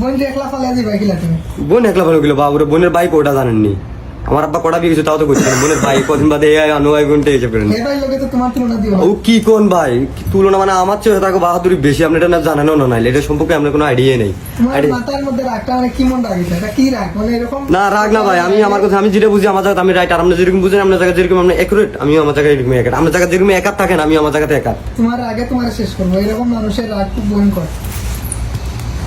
বোন একলা ফালা দিবা কিলা তুমি বোন একলা ভালো গেল বাবুরে বোনের বাইক ওটা জানেননি আমার আব্বা কটা বিয়ে তাও তো করছে না। বোনের বাইক কদিন বাদে এই আনু ভাই বোনটা এসে দিও ও কি কোন ভাই? তুলনা মানে আমার চেয়ে তাকে বাহাদুরি বেশি আপনি এটা না জানেনও না নাইলে। এটা সম্পর্কে আপনার কোনো আইডিয়া নেই। মাথার মধ্যে রাগটা মানে কি মন রাগিছে এটা কি রাগ? মানে এরকম না রাগ না ভাই। আমি আমার কথা আমি যেটা বুঝি আমার জায়গাতে আমি রাইট আর আপনি যেরকম বুঝেন আপনার জায়গা যেরকম আপনি একুরেট আমি আমার জায়গায় এরকম একাট আপনার জায়গা যেরকম একাত থাকেন আমি আমার জায়গাতে একাত তোমার আগে তোমার শেষ করব। এরকম মানুষের রাগ খুব ভয়ঙ্কর।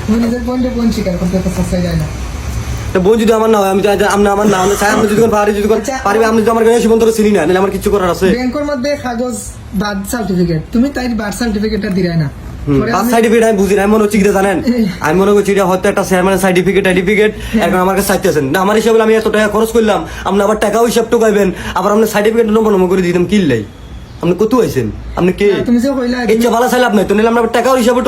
তুমি নিজের বোনকে বোন স্বীকার করতে তো সস্তায় যায় না। তো বোন যদি আমার না হয় আমি আমার না আমি চাই আপনি যদি পারি যদি আচ্ছা। পারবে আপনি যদি আমার চিনি না নাহলে আমার কিছু করার আছে। ব্যাংকের মধ্যে কাগজ বার্থ সার্টিফিকেট তুমি তাই বার্থ সার্টিফিকেটটা দিরাই না। সার্টিফিকেট আমি বুঝি মনে হচ্ছে জানেন? আমি মনে করছি এটা হয়তো একটা চেয়ারম্যানের সার্টিফিকেট সার্টিফিকেট এখন আমার কাছে চাইতেছেন না আমার হিসাবে আমি এত টাকা খরচ করলাম আপনি আবার টাকাও হিসাব টোকাইবেন আবার আপনি সার্টিফিকেট নম্বর নম্বর করে দিতাম কিনলাই। আপনি কত আইছেন আপনি কে? তুমি যে কইলা ইচ্ছা ভালো চাইলে আপনি। তো আমরা টাকাও হিসাবে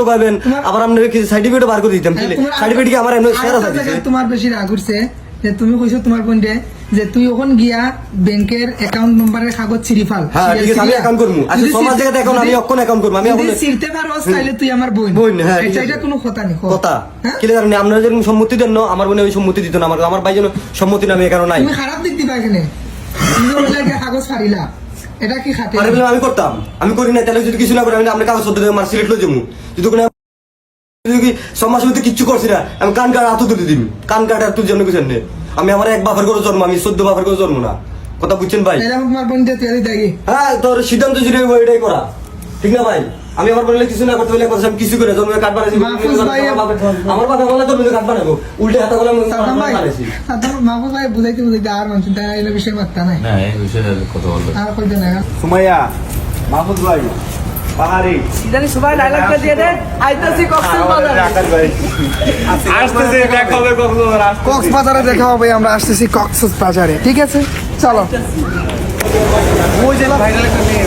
আবার আপনি সার্টিফিকেট বার করে দিতাম সার্টিফিকেট কি আমার এমনি শেয়ার আছে তোমার বেশি রাগ উঠছে যে তুমি কইছো তোমার যে তুই ওখান গিয়া ব্যাংকের অ্যাকাউন্ট নম্বরের কাগজ হ্যাঁ, ঠিক আছে, আমি করব। আচ্ছা, সমাজ জায়গাতে account, আমি অক্ষণ করব, আমি এখন- তাহলে তুই আমার বোন। বোন, হ্যাঁ, এটা কোনো কথা নেই। কথা? হ্যাঁ? কি জানেন আপনারা যেরকম সম্মতি দেন না আমার বোনে ওই সম্মতি দিত না। আমার আমার ভাই যেন সম্মতি নামে কারণ নাই। তুমি খারাপ দিক দিবা এখানে। তুমি কাগজ ফাড়িলা এটা কি খাতে আরে বললাম আমি করতাম। আমি করি না তাহলে যদি কিছু না করি আমি আপনার কাগজ দিয়ে আমার সিলেক্ট লই যাব। যদি কোনো যদি সমাজ মধ্যে কিচ্ছু করছি না আমি কান কাটা হাতও তুলে দিন কান কাটা তুই জন্য কিছু নেই আমি আমার এক বাপের করে জন্ম আমি চোদ্দ বাপের করে জন্ম না। কথা বুঝছেন ভাই? হ্যাঁ তোর সিদ্ধান্ত যদি হইব এটাই করা। ঠিক না ভাই? আমি আমার বললে কিছু না করতে বলে কথা আমি কিছু করে জন্মে কাঠ বানাইছি আমার বাবা বলে তোর কাঠ বানাবো। উল্টে হাতা বলে আমি সাদ্দাম ভাই বুঝাইতে বুঝাইতে আর মানুষ বিষয়ে মাত্রা নাই। না এই বিষয়ে কথা বলব আর কইতে না সুমাইয়া মাহমুদ ভাই পাহাড়ি। জানি সবাই ডায়লগটা দিয়ে দে আইতাছি কক্সেস বাজার আকাশ ভাই। আসতেছে দেখা হবে কক্সবাজার। কক্সবাজারে দেখা হবে আমরা আসতেছি কক্সবাজার বাজারে ঠিক আছে? চলো। ওই যে ভাইরাল একটা মেয়ে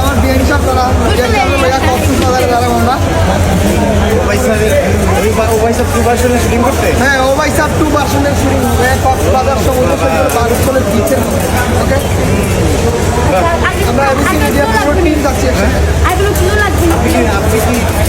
আমার বিয়ে হিসাব করা। কক্সবাজারে যাব আমরা ও ভাইসাবের- ওই বা- ও ভাইসাব two version এ shooting করতে? হ্যাঁ ও ভাই সাব টু পার্সেন্টের শুটিং হবে। কক্সবাজার সমুদ্র সৈকত বারুসলের বিচের ওকে? আমরা এবিসি মিডিয়া পুরো টিম যাচ্ছি। আপনি কি-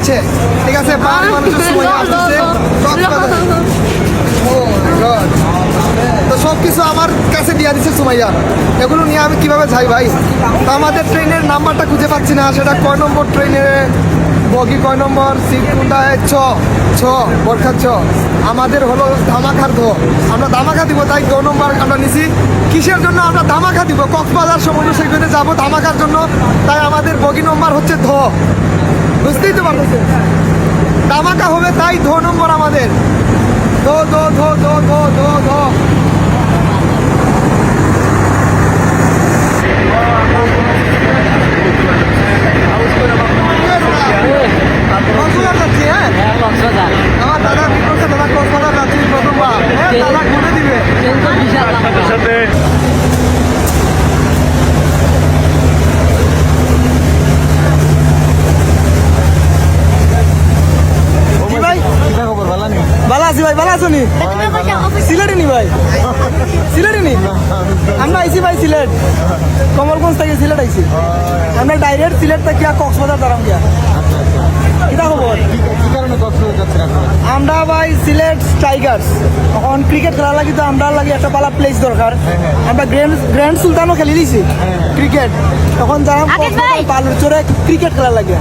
বিচে ঠিক আছে পাহাড়ি মানুষের সময় আসতেছে. তো সব কিছু আমার কাছে দিয়ে দিচ্ছে সুমাইয়া। এগুলো নিয়ে আমি কীভাবে যাই ভাই? তো আমাদের ট্রেনের নাম্বারটা খুঁজে পাচ্ছি না সেটা কয় নম্বর ট্রেনে? বগি কয় নম্বর? সিট কোনটায় ছ ছ বরখার ছ আমাদের হলো ধামাখার ধ আমরা ধামাখা দিব তাই দু নম্বর আমরা নিছি। কিসের জন্য আমরা ধামাখা দিব? কক্সবাজার সমুদ্র সৈকতে যাব ধামাখার জন্য। তাই আমাদের বগি নম্বর হচ্ছে ধ বুঝতেই তো পারতেছেন ধামাকা হবে তাই ধ নম্বর আমাদের। ধ ধ, ধো ধো ধো ধো। আইসি ভাই ভালো আছো নি? সিলেটে নি ভাই? সিলেটে নি আমরা আইসি ভাই সিলেট। কমলগঞ্জ থেকে সিলেট আইসি আমরা ডাইরেক্ট সিলেট থেকে কক্সবাজার দাঁড়াম গিয়া। এটা খবর? আমরা ভাই সিলেট টাইগার্স এখন ক্রিকেট খেলা লাগি তো আমরা লাগি একটা পালা প্লেস দরকার। আমরা গ্র্যান্ড গ্র্যান্ড সুলতানও খেলে দিছি ক্রিকেট তখন যারা পালুর চোরে ক্রিকেট খেলা লাগে।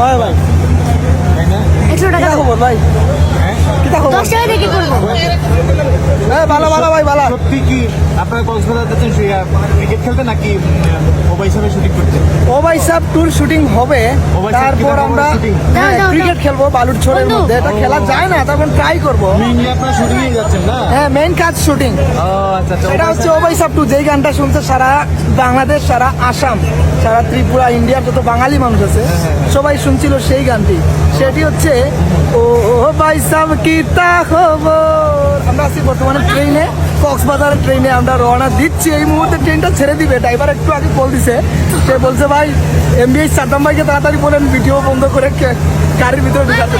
হয় ভাই। একশো টাকা। খবর ভাই? দশ টাকা দিয়ে কি করব। হ্যাঁ ভালো ভালো ভাই ভালো সত্যি কি? আপনারা কক্সবাজার যাচ্ছেন ক্রিকেট খেলতে নাকি মোবাইল হিসাবে শুটিং করতে? ও ভাই ট্যুর শুটিং হবে। ও ভাই সাহেব, তারপর আমরা shooting? হ্যাঁ, দাও, দাও, ক্রিকেট খেলব বালুর ছোড়ের মধ্যে। এটা খেলা যায় না তখন ট্রাই করব। মেইনলি আপনারা শুটিং এ যাচ্ছেন না? হ্যাঁ মেইন কাজ শুটিং আচ্ছা আচ্ছা এটা হচ্ছে টু যেই গানটা শুনছে সারা বাংলাদেশ সারা আসাম সারা ত্রিপুরা ইন্ডিয়ার যত বাঙালি মানুষ আছে সবাই শুনছিল সেই গানটি। সেটি হচ্ছে ও ভাই সাব কিতা খবর আমরা আছি বর্তমানে ট্রেনে কক্সবাজারের ট্রেনে আমরা রওনা দিচ্ছি। এই মুহূর্তে ট্রেনটা ছেড়ে দিবে। ড্রাইভার একটু আগে কল দিছে। সে বলছে ভাই এমবিএস সাদ্দাম ভাইকে তাড়াতাড়ি বলেন ভিডিও বন্ধ করে গাড়ির ভিতরে ঢুকাতে।